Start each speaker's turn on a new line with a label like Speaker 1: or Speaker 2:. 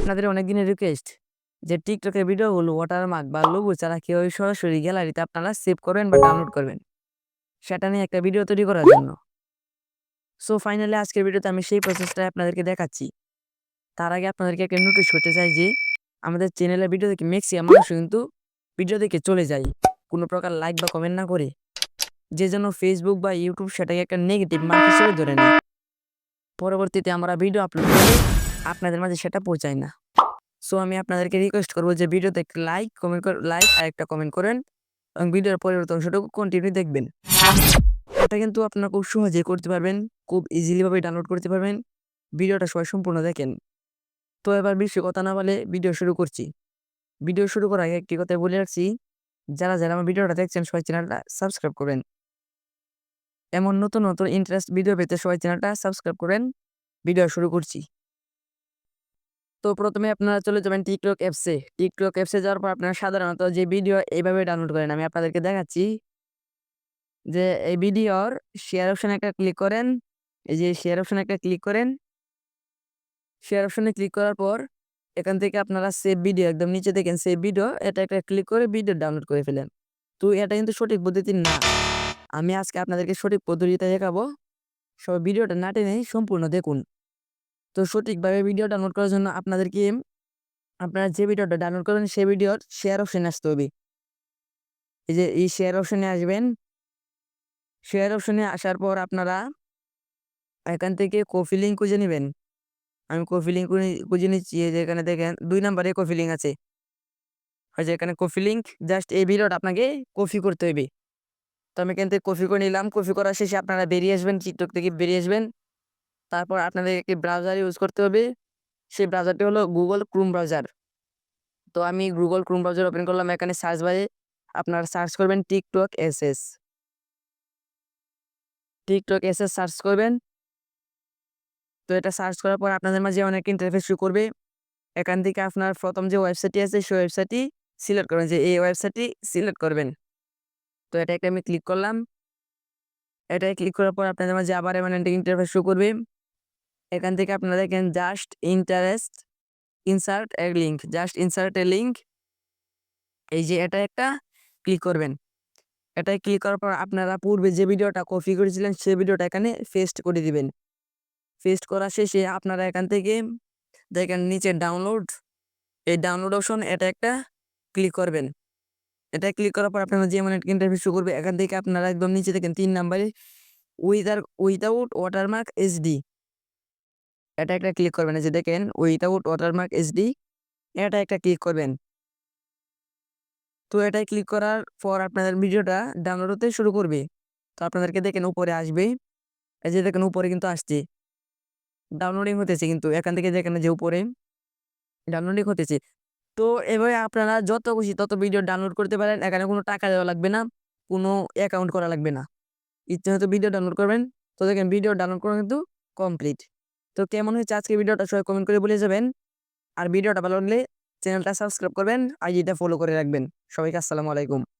Speaker 1: আপনাদের অনেক দিনের রিকোয়েস্ট যে টিকটকের ভিডিওগুলো ওয়াটারমার্ক বা লোগো ছাড়া কীভাবে সরাসরি গ্যালারিতে আপনারা সেভ করবেন বা ডাউনলোড করবেন। সেটা নিয়ে একটা ভিডিও তৈরি করার জন্য। সো ফাইনালি আজকের ভিডিওতে আমি সেই প্রসেসটা আপনাদেরকে দেখাচ্ছি। তার আগে আপনাদেরকে একটা নোটিশ করতে চাই যে, আমাদের চ্যানেলের ভিডিও দেখে ম্যাক্সিমাম মানুষ কিন্তু ভিডিও দেখে চলে যায়। কোনো প্রকার লাইক বা কমেন্ট না করে। যে জন্য ফেসবুক বা ইউটিউব সেটাকে একটা নেগেটিভ মার্ক হিসেবে ধরে নেয়। পরবর্তীতে আমরা ভিডিও আপলোড করে আপনাদের মাঝে সেটা পৌঁছায় না। সো আমি আপনাদেরকে রিকোয়েস্ট করব যে ভিডিওতে একটা লাইক কমেন্ট লাইক আর একটা কমেন্ট করেন এবং ভিডিওর পরিবর্তন অংশটুকু কন্টিনিউ দেখবেন। এটা কিন্তু আপনারা খুব সহজে করতে পারবেন, খুব ইজিলিভাবে ডাউনলোড করতে পারবেন, ভিডিওটা সবাই সম্পূর্ণ দেখেন। তো এবার বেশি কথা না বলে ভিডিও শুরু করছি। ভিডিও শুরু করার আগে একটি কথা বলে রাখছি, যারা যারা আমার ভিডিওটা দেখছেন সবাই চ্যানেলটা সাবস্ক্রাইব করবেন এমন নতুন নতুন ইন্টারেস্ট ভিডিও পেতে সবাই চ্যানেলটা সাবস্ক্রাইব করেন। ভিডিও শুরু করছি। তো প্রথমে আপনারা চলে যাবেন টিকটক অ্যাপসে টিকটক অ্যাপসে যাওয়ার পর আপনারা সাধারণত যে ভিডিও এইভাবে ডাউনলোড করেন, আমি আপনাদেরকে দেখাচ্ছি। যে এই ভিডিওর শেয়ার অপশানে একটা ক্লিক করেন। এই যে শেয়ার অপশানে একটা ক্লিক করেন। শেয়ার অপশানে ক্লিক করার পর এখান থেকে আপনারা সেভ ভিডিও একদম নিচে দেখেন সেভ ভিডিও এটা একটা ক্লিক করে ভিডিও ডাউনলোড করে ফেলেন। তো এটা কিন্তু সঠিক পদ্ধতি না। আমি আজকে আপনাদেরকে সঠিক পদ্ধতিতে দেখাবো। সব ভিডিওটা না টেনে সম্পূর্ণ দেখুন। তো সঠিকভাবে ভিডিও ডাউনলোড করার জন্য আপনাদেরকে আপনারা যে ভিডিওটা ডাউনলোড করবেন, সেই ভিডিওর শেয়ার অপশানে আসতে হবে। এই যে, এই শেয়ার অপশানে আসবেন। শেয়ার অপশানে আসার পর আপনারা এখান থেকে কফি লিঙ্ক খুঁজে নেবেন। আমি কফি লিঙ্ক খুঁজে নিচ্ছি যে এখানে দেখেন, দুই নাম্বারে কফি লিঙ্ক আছে। ওই যে এখানে কফি লিঙ্ক জাস্ট এই ভিডিওটা আপনাকে কফি করতে হবে। তো আমি এখান থেকে কফি করে নিলাম। কফি করার শেষে আপনারা বেরিয়ে আসবেন টিকটক থেকে বেরিয়ে আসবেন। তারপর আপনাদের একটি ব্রাউজার ইউজ করতে হবে। সেই ব্রাউজারটি হলো গুগল ক্রোম ব্রাউজার তো আমি গুগল ক্রোম ব্রাউজার ওপেন করলাম এখানে সার্চ বারে আপনারা সার্চ করবেন TikTok SS TikTok S S search করবেন। তো এটা সার্চ করার পর আপনাদের মাঝে অনেক ইন্টারফেস শুরু করবে। এখান থেকে আপনার প্রথম যে ওয়েবসাইটটি আছে, সেই ওয়েবসাইটটি সিলেক্ট করবেন যে এই ওয়েবসাইটটি সিলেক্ট করবেন। তো এটা একটা আমি ক্লিক করলাম। এটাই ক্লিক করার পর আপনাদের মাঝে আবার এমন একটা ইন্টারফেস শুরু করবে। এখান থেকে আপনারা দেখেন just interest insert a link just insert a link এই যে এটা একটা ক্লিক করবেন। এটাই ক্লিক করার পর আপনারা পূর্বে যে ভিডিওটা কপি করেছিলেন সেই ভিডিওটা এখানে পেস্ট করে দিবেন। পেস্ট করা শেষে আপনারা এখান থেকে দেখেন নিচে ডাউনলোড এই ডাউনলোড অপশন এটা একটা ক্লিক করবেন। এটা ক্লিক করার পর আপনারা যেমন একটা ইন্টারফেস শুরু করবে, এখান থেকে আপনারা একদম নিচে দেখেন তিন নাম্বারে উইদার উইদাউট ওয়াটারমার্ক এসডি এটা একটা ক্লিক করবেন। যে দেখেন উইদাউট ওয়াটারমার্ক এসডি এটা একটা ক্লিক করবেন। তো এটাই ক্লিক করার পর আপনাদের ভিডিওটা ডাউনলোড হতে শুরু করবে। তো আপনাদেরকে দেখেন, উপরে আসবে। এই যে দেখেন, উপরে কিন্তু আসছে। ডাউনলোডিং হতেছে কিন্তু, এখান থেকে দেখেন যে উপরে ডাউনলোডিং হতেছে। তো এভাবে আপনারা যত খুশি তত ভিডিও ডাউনলোড করতে পারেন। এখানে কোনো টাকা দেওয়া লাগবে না, কোনো অ্যাকাউন্ট করা লাগবে না। ইচ্ছে হয়তো ভিডিও ডাউনলোড করবেন। তো দেখেন, ভিডিও ডাউনলোড করা কিন্তু কমপ্লিট তো কেমন হয়েছে আজকে ভিডিওটা সবাই কমেন্ট করে বলে যাবেন। আর ভিডিওটা ভালো লাগলে চ্যানেলটা সাবস্ক্রাইব করবেন, আইডিটা ফলো করে রাখবেন। সবাইকে আসসালামু আলাইকুম।